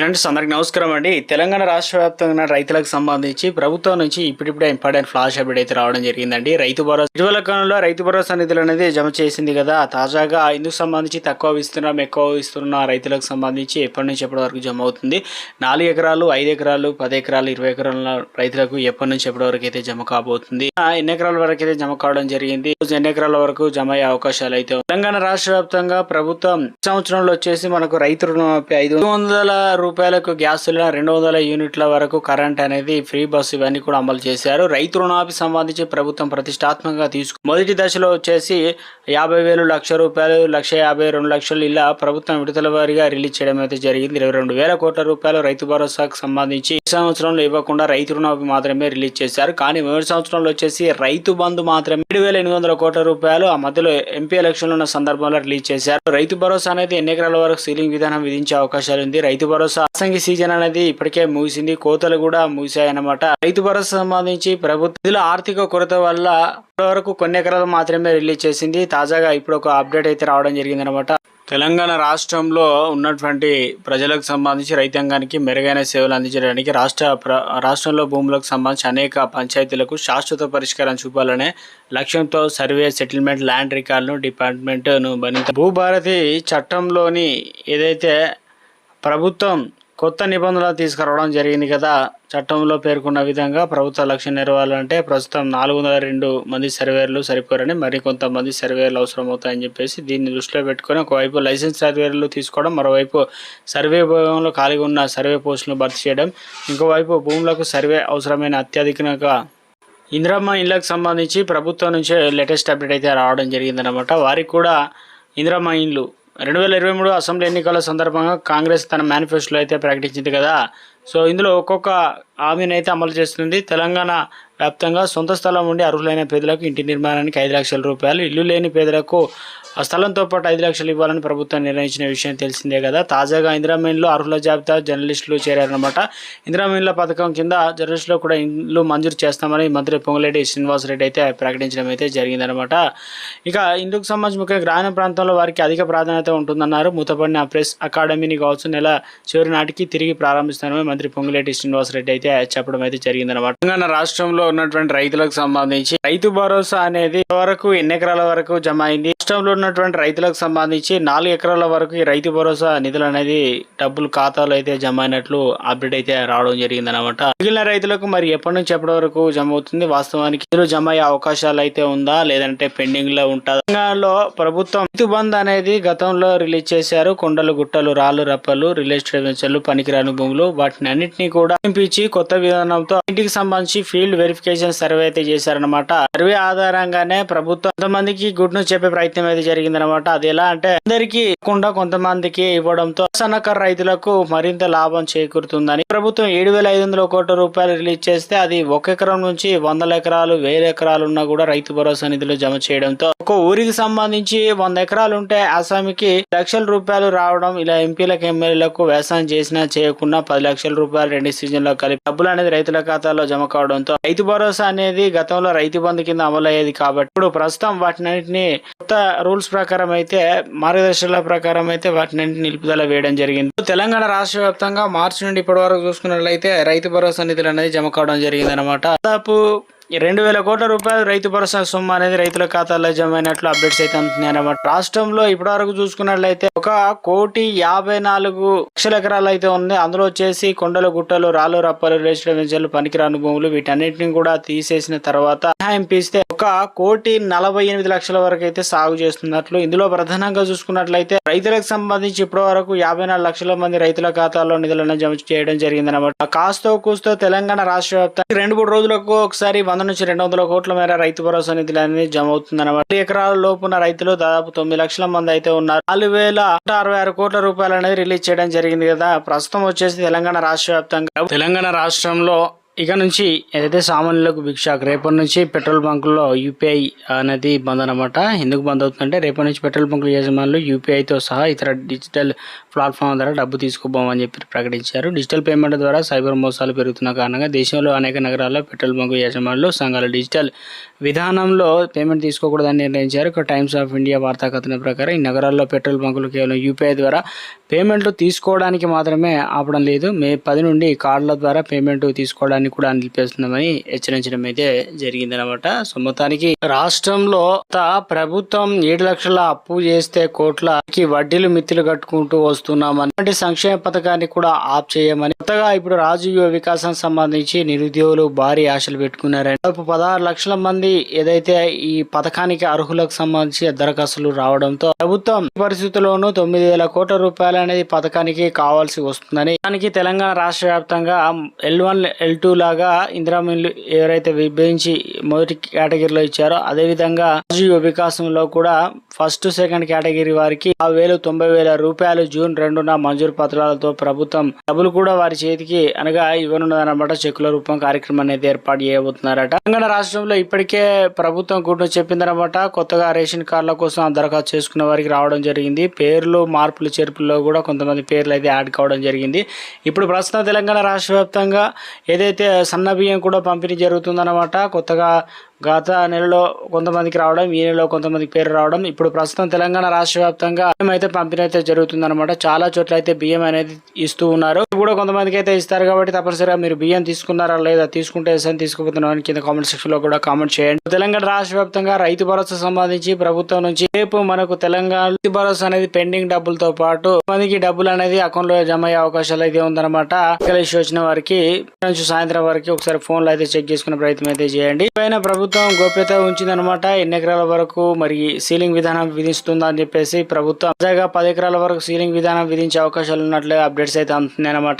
Friends అందరికి నమస్కారం అండి. తెలంగాణ రాష్ట్ర వ్యాప్తంగా రైతులకు సంబంధించి ప్రభుత్వం నుంచి ఇప్పుడిప్పుడే ఇంపార్టెంట్ ఫ్లాష్ అప్డేట్ అయితే రావడం జరిగిందండి. రైతు భరోసా ఇటీవల కాలంలో రైతు భరోసా నిధులు అనేది జమ చేసింది కదా తాజాగా ఇందుకు సంబంధించి తక్కువ ఇస్తున్నాం ఎక్కువ ఇస్తున్న రైతులకు సంబంధించి ఎప్పటి నుంచి ఎప్పటి వరకు జమ అవుతుంది. నాలుగు ఎకరాలు ఐదు ఎకరాలు పది ఎకరాలు ఇరవై ఎకరాల రైతులకు ఎప్పటి నుంచి ఎప్పటి వరకు అయితే జమ కాబోతుంది. ఆ, ఎన్ని ఎకరాల వరకు అయితే జమ కావడం జరిగింది? ఎన్ని ఎకరాల వరకు జమ అయ్యే అవకాశాలు అయితే తెలంగాణ రాష్ట్ర వ్యాప్తంగా ప్రభుత్వం సంవత్సరంలో వచ్చేసి మనకు రైతు రుణమాఫీ ఐదు వందల రూపాయలకు గ్యాస్ సిలిండర్ రెండు వందల యూనిట్ల వరకు కరెంట్ అనేది ఫ్రీ బస్సు ఇవన్నీ కూడా అమలు చేశారు. రైతు రుణాభి సంబంధించి ప్రభుత్వం ప్రతిష్టాత్మకంగా తీసుకు మొదటి దశలో వచ్చేసి యాభై వేలు లక్ష రూపాయలు లక్ష యాభై రెండు లక్షలు ఇలా ప్రభుత్వం విడుదల వారిగా రిలీజ్ చేయడం అయితే జరిగింది. ఇరవై రెండు వేల కోట్ల రూపాయలు రైతు భరోసాకు సంబంధించి ఈ సంవత్సరంలో ఇవ్వకుండా రైతు రుణాభి మాత్రమే రిలీజ్ చేశారు. కానీ మొదటి సంవత్సరంలో వచ్చేసి రైతు బంధు మాత్రమే ఏడు వేల ఎనిమిది వందల కోట్ల రూపాయలు ఆ మధ్యలో ఎంపీ ఎలక్షన్లు ఉన్న సందర్భంలో రిలీజ్ చేశారు. రైతు భరోసా అనేది ఎన్ని ఎకరాల వరకు సీలింగ్ విధానం విధించే అవకాశాలు ఉంది? రైతు భరోసా అసంగి సీజన్ అనేది ఇప్పటికే ముగిసింది. కోతలు కూడా ముగిశాయన్నమాట. రైతు భరోసా సంబంధించి ప్రభుత్వం ఆర్థిక కొరత వల్ల ఇప్పటివరకు కొన్ని ఎకరాలు మాత్రమే రిలీజ్ చేసింది. తాజాగా ఇప్పుడు ఒక అప్డేట్ అయితే రావడం జరిగింది అనమాట తెలంగాణ రాష్ట్రంలో ఉన్నటువంటి ప్రజలకు సంబంధించి రైతాంగానికి మెరుగైన సేవలు అందించడానికి రాష్ట్ర ప్ర- రాష్ట్రంలో భూములకు సంబంధించి అనేక పంచాయతీలకు శాశ్వత పరిష్కారం చూపాలనే లక్ష్యంతో సర్వే సెటిల్మెంట్ ల్యాండ్ రికార్డును డిపార్ట్మెంట్ను భూభారతి చట్టంలోని ఏదైతే ప్రభుత్వం కొత్త నిబంధనలు తీసుకురావడం జరిగింది కదా. చట్టంలో పేర్కొన్న విధంగా ప్రభుత్వ లక్ష్యం నెరవేరాలంటే ప్రస్తుతం నాలుగు వందల రెండు మంది సర్వేర్లు సరిపోరని మరి కొంతమంది సర్వేర్లు అవసరం అవుతాయని చెప్పేసి దీన్ని దృష్టిలో పెట్టుకొని ఒకవైపు లైసెన్స్ సర్వేర్లు తీసుకోవడం మరోవైపు సర్వే భూములు ఖాళీగా ఉన్న సర్వే పోస్టులను భర్తీ చేయడం ఇంకోవైపు భూములకు సర్వే అవసరమైన అత్యధికంగా ఇందిరమ్మ ఇళ్ళకు సంబంధించి ప్రభుత్వం నుంచే లేటెస్ట్ అప్డేట్ అయితే రావడం జరిగిందనమాట వారికి కూడా ఇందిరమ్మ ఇండ్లు రెండు వేల ఇరవై మూడు అసెంబ్లీ ఎన్నికల సందర్భంగా కాంగ్రెస్ తన మేనిఫెస్టోలో అయితే ప్రకటించింది కదా. సో ఇందులో ఒక్కొక్క హామీని అయితే అమలు చేస్తుంది. తెలంగాణ వ్యాప్తంగా సొంత స్థలం ఉండి అర్హులైన పేదలకు ఇంటి నిర్మాణానికి ఐదు లక్షల రూపాయలు ఇల్లు లేని పేదలకు ఆ స్థలంతో పాటు ఐదు లక్షలు ఇవ్వాలని ప్రభుత్వం నిర్ణయించిన విషయం తెలిసిందే కదా. తాజాగా ఇందిరామీన్లో అర్హుల జాబితా జర్నలిస్టులు చేరారనమాట ఇందిరామీన్ల పథకం కింద జర్నలిస్టులు కూడా ఇల్లు మంజూరు చేస్తామని మంత్రి పొంగులేటి శ్రీనివాసరెడ్డి అయితే ప్రకటించడం అయితే జరిగిందనమాట ఇక ఇందుకు సంబంధించి ముఖ్యంగా గ్రామీణ ప్రాంతంలో వారికి అధిక ప్రాధాన్యత ఉంటుందన్నారు. మూతపడిన ప్రెస్ అకాడమీని కావచ్చు నెల చివరి నాటికి తిరిగి ప్రారంభిస్తామని మంత్రి పొంగులేటి శ్రీనివాసరెడ్డి అయితే చెప్పడం అయితే జరిగిందనమాట తెలంగాణ రాష్ట్రంలో ఉన్నటువంటి రైతులకు సంబంధించి రైతు భరోసా అనేది వరకు ఎన్ని ఎకరాల వరకు జమ అయింది? రాష్ట్రంలో ఉన్నటువంటి రైతులకు సంబంధించి నాలుగు ఎకరాల వరకు ఈ రైతు భరోసా నిధులు అనేది డబ్బులు ఖాతాలో అయితే జమ అయినట్లు అప్డేట్ అయితే రావడం జరిగింది అనమాట మిగిలిన రైతులకు మరి ఎప్పటి నుంచి ఎప్పటి వరకు జమ అవుతుంది? వాస్తవానికి నిధులు జమ అయ్యే అవకాశాలు అయితే ఉందా? లేదంటే పెండింగ్లో ఉంటుందా? తెలంగాణలో ప్రభుత్వం రైతు బంద్ అనేది గతంలో రిలీజ్ చేశారు. కొండలు గుట్టలు రాళ్ళు రప్పలు రిలీజ్ వెంచర్లు పనికిరాని భూములు వాటిని అన్నింటినీ కూడా నింపించి కొత్త విధానంతో ఇంటికి సంబంధించి ఫీల్డ్ వెరిఫికేషన్ సర్వే అయితే చేశారనమాట సర్వే ఆధారంగానే ప్రభుత్వం కొంతమందికి గుడ్ న్యూస్ చెప్పే ప్రయత్నం అయితే జరిగిందనమాట అది ఎలా అంటే అందరికీ ఇవ్వకుండా కొంతమందికి ఇవ్వడంతో సన్నకారు రైతులకు మరింత లాభం చేకూరుతుందని ప్రభుత్వం ఏడు వేల ఐదు వందల కోట్ల రూపాయలు రిలీజ్ చేస్తే అది ఒక ఎకరం నుంచి వందల ఎకరాలు వేల ఎకరాలు ఉన్నా కూడా రైతు భరోసా నిధులు జమ చేయడంతో ఒక ఊరికి సంబంధించి వంద ఎకరాలు ఉంటే లక్షల రూపాయలు రావడం ఇలా ఎంపీలకు ఎమ్మెల్యేలకు వ్యవసాయం చేసినా చేయకుండా పది లక్షల రూపాయలు రెండు సీజన్లో కలిపి డబ్బులు అనేది రైతుల ఖాతాలో జమ కావడంతో రైతు భరోసా అనేది గతంలో రైతు బంధు కింద అమలయ్యేది కాబట్టి ఇప్పుడు ప్రస్తుతం వాటినన్నింటినీ కొత్త రూల్స్ ప్రకారం అయితే మార్గదర్శకాల ప్రకారం అయితే వాటినన్నింటినీ నిలుపుదల వేయడం జరిగింది. తెలంగాణ రాష్ట్ర వ్యాప్తంగా మార్చి నుండి ఇప్పటి వరకు చూసుకున్నట్లయితే రైతు భరోసా నిధులు అనేది జమ కావడం జరిగింది అనమాట దాదాపు రెండు వేల కోట్ల రూపాయలు రైతు భరోసా సొమ్ము అనేది రైతుల ఖాతాల్లో జమ అయినట్లు అప్డేట్స్ అయితే అందుతున్నాయి రాష్ట్రంలో ఇప్పటి వరకు చూసుకున్నట్లయితే ఒక కోటి యాభై నాలుగు లక్షల ఎకరాలు అయితే ఉంది. అందులో వచ్చేసి కొండలు గుట్టలు రాళ్ళు రప్పలు రెసిడెన్షియల్ పనికిరాను భూములు వీటన్నిటిని కూడా తీసేసిన తర్వాత మినహాయింపు ఒక కోటి నలభై ఎనిమిది లక్షల వరకు అయితే సాగు చేస్తున్నట్లు. ఇందులో ప్రధానంగా చూసుకున్నట్లయితే రైతులకు సంబంధించి ఇప్పటి వరకు యాభై నాలుగు లక్షల మంది రైతుల ఖాతాల్లో నిధులను జమ చేయడం జరిగింది అనమాట కాస్తో కూస్తో తెలంగాణ రాష్ట్ర వ్యాప్తంగా రెండు మూడు రోజులకు ఒకసారి వంద నుంచి రెండు వందల కోట్ల మేర రైతు భరోసా నిధులు అనేది జమ అవుతుంది అనమాట ఎకరాల లోపున రైతులు దాదాపు తొమ్మిది లక్షల మంది అయితే ఉన్నారు. నాలుగు వేల అరవై ఆరు కోట్ల రూపాయలు అనేది రిలీజ్ చేయడం జరిగింది కదా. ప్రస్తుతం వచ్చేసి తెలంగాణ రాష్ట్ర వ్యాప్తంగా. తెలంగాణ రాష్ట్రంలో ఇక నుంచి ఏదైతే సామాన్యులకు భిక్షాక్ రేపటి నుంచి పెట్రోల్ బంకుల్లో యూపీఐ అనేది బంద్ అనమాట ఎందుకు బంద్ అవుతుందంటే రేపటి నుంచి పెట్రోల్ బంకుల యజమానులు యూపీఐతో సహా ఇతర డిజిటల్ ప్లాట్ఫామ్ ద్వారా డబ్బు తీసుకోబోమని చెప్పి ప్రకటించారు. డిజిటల్ పేమెంట్ ద్వారా సైబర్ మోసాలు పెరుగుతున్న కారణంగా దేశంలో అనేక నగరాల్లో పెట్రోల్ బంకు యజమానులు సంఘాలు డిజిటల్ విధానంలో పేమెంట్ తీసుకోకూడదని నిర్ణయించారు. ఇక టైమ్స్ ఆఫ్ ఇండియా వార్తా కథనం ప్రకారం ఈ నగరాల్లో పెట్రోల్ బంకులు కేవలం యూపీఐ ద్వారా పేమెంట్లు తీసుకోవడానికి మాత్రమే ఆపడం లేదు. మే పది నుండి కార్డుల ద్వారా పేమెంట్ తీసుకోవడానికి కూడా నిలిపేస్తున్నామని హెచ్చరించడం అయితే జరిగిందనమాట సో మొత్తానికి రాష్ట్రంలో ప్రభుత్వం ఏడు లక్షల అప్పు చేస్తే కోట్లకి వడ్డీలు మిత్తులు కట్టుకుంటూ వస్తున్నామని అంటే సంక్షేమ పథకాన్ని కూడా ఆప్ చేయమని కొత్తగా ఇప్పుడు రాజకీయ వికాసం సంబంధించి నిరుద్యోగులు భారీ ఆశలు పెట్టుకున్నారని. దాదాపు పదహారు లక్షల మంది ఏదైతే ఈ పథకానికి అర్హులకు సంబంధించి దరఖాస్తులు రావడంతో ప్రభుత్వం పరిస్థితుల్లోనూ తొమ్మిది వేల కోట్ల రూపాయలు అనేది పథకానికి కావాల్సి వస్తుందని. దానికి తెలంగాణ రాష్ట్ర వ్యాప్తంగా ఎల్ వన్ ఎల్ టూ లాగా ఇందిరా మిల్లు ఎవరైతే విభజించి మొదటి కేటగిరీలో ఇచ్చారో అదే విధంగా వికాసంలో కూడా ఫస్ట్ సెకండ్ కేటగిరీ వారికి ఆ వేలు తొంభై వేల రూపాయలు జూన్ రెండున మంజూరు పత్రాలతో ప్రభుత్వం డబ్బులు కూడా వారి చేతికి అనగా ఇవ్వనున్నదన్నమాట చెక్కుల రూపం కార్యక్రమం అనేది ఏర్పాటు చేయబోతున్నారట. తెలంగాణ రాష్ట్రంలో ఇప్పటికే ప్రభుత్వం కూడా చెప్పిందనమాట కొత్తగా రేషన్ కార్డుల కోసం దరఖాస్తు చేసుకున్న వారికి రావడం జరిగింది. పేర్లు మార్పులు చేర్పుల్లో కూడా కొంతమంది పేర్లు అయితే యాడ్ కావడం జరిగింది. ఇప్పుడు ప్రస్తుతం తెలంగాణ రాష్ట్ర వ్యాప్తంగా ఏదైతే సన్న బియ్యం కూడా పంపిణీ జరుగుతుందన్నమాట కొత్తగా గత నెలలో కొంతమందికి రావడం ఈ నెలలో కొంతమందికి పేరు రావడం ఇప్పుడు ప్రస్తుతం తెలంగాణ రాష్ట్ర వ్యాప్తంగా బియ్యం అయితే పంపిణీ అయితే జరుగుతుందన్నమాట. చాలా చోట్ల అయితే బియ్యం అనేది ఇస్తూ ఉన్నారు. ఇప్పుడు కూడా కొంతమందికి అయితే ఇస్తారు కాబట్టి తప్పనిసరిగా మీరు బియ్యం తీసుకున్నారా లేదా తీసుకుంటే ఎస్ అని కింద కామెంట్ సెక్షన్లో కూడా కామెంట్ చేయండి. తెలంగాణ రాష్ట్ర వ్యాప్తంగా రైతు భరోసా సంబంధించి ప్రభుత్వం నుంచి రేపు మనకు తెలంగాణ రైతు భరోసా అనేది పెండింగ్ డబ్బులతో పాటు మందికి డబ్బులు అనేది అకౌంట్లో జమ అయ్యే అవకాశాలు అయితే ఉందన్నమాట. కలిసి వచ్చిన వారికి నుంచి సాయంత్రం వరకు ఒకసారి ఫోన్లో అయితే చెక్ చేసుకునే ప్రయత్నం అయితే చేయండి. పైన ప్రభుత్వం గోప్యత ఉంచిందనమాట ఎన్ని ఎకరాల వరకు మరి సీలింగ్ విధానం విధిస్తుంది అని చెప్పేసి ప్రభుత్వం తాజాగా పది ఎకరాల వరకు సీలింగ్ విధానం విధించే అవకాశాలు ఉన్నట్లు అప్డేట్స్ అయితే అందుతున్నాయి అనమాట